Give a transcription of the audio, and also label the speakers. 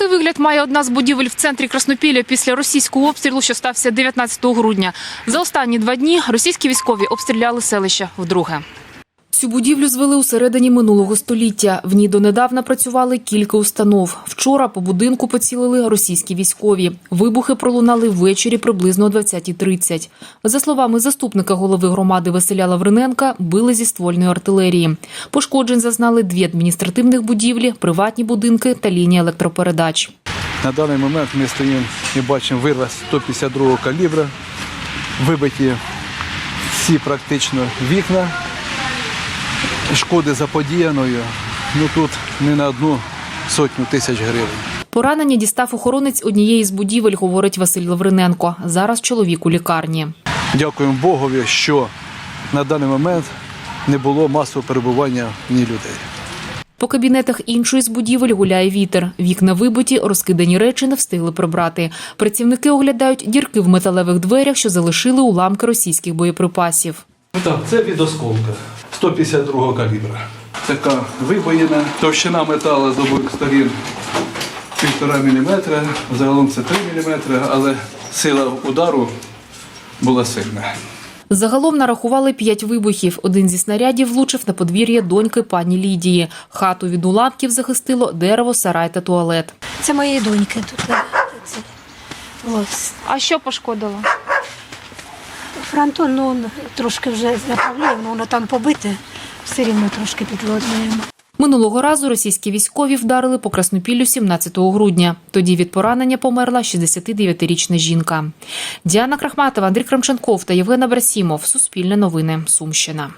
Speaker 1: Такий вигляд має одна з будівель в центрі Краснопілля після російського обстрілу, що стався 19 грудня. За останні два дні російські військові обстріляли селище вдруге. Цю будівлю звели у середині минулого століття. В ній донедавна працювали кілька установ. Вчора по будинку поцілили російські військові. Вибухи пролунали ввечері приблизно о 20.30. За словами заступника голови громади Василя Лавриненка, били зі ствольної артилерії. Пошкоджень зазнали дві адміністративних будівлі, приватні будинки та лінія електропередач.
Speaker 2: На даний момент ми стоїмо і бачимо вираз 152 калібра, вибиті всі практично вікна, шкоди заподіяною, ну тут не на одну сотню тисяч гривень.
Speaker 1: Поранення дістав охоронець однієї з будівель, говорить Василь Лавриненко. Зараз чоловік у лікарні.
Speaker 2: Дякуємо Богові, що на даний момент не було масового перебування ні людей.
Speaker 1: По кабінетах іншої з будівель гуляє вітер. Вікна вибиті, розкидані речі не встигли прибрати. Працівники оглядають дірки в металевих дверях, що залишили уламки російських боєприпасів.
Speaker 2: Так, це від осколка 152 калібра. Така вибоїна, товщина металу з обох сторін 1,5 мм, загалом це 3 мм, але сила удару була сильна.
Speaker 1: Загалом нарахували п'ять вибухів. Один зі снарядів влучив на подвір'я доньки пані Лідії. Хату від уламків захистило дерево, сарай та туалет.
Speaker 3: Це моєї доньки тут. Це. Ось.
Speaker 1: А що пошкодило?
Speaker 3: Фронтон, ну, трошки вже заправляє, ну, воно там побите, все рівно трошки підводнуємо.
Speaker 1: Минулого разу російські військові вдарили по Краснопіллю 17 грудня. Тоді від поранення померла 69-річна жінка. Діана Крахматова, Андрій Крамченков та Євгена Брасімов. Суспільне новини. Сумщина.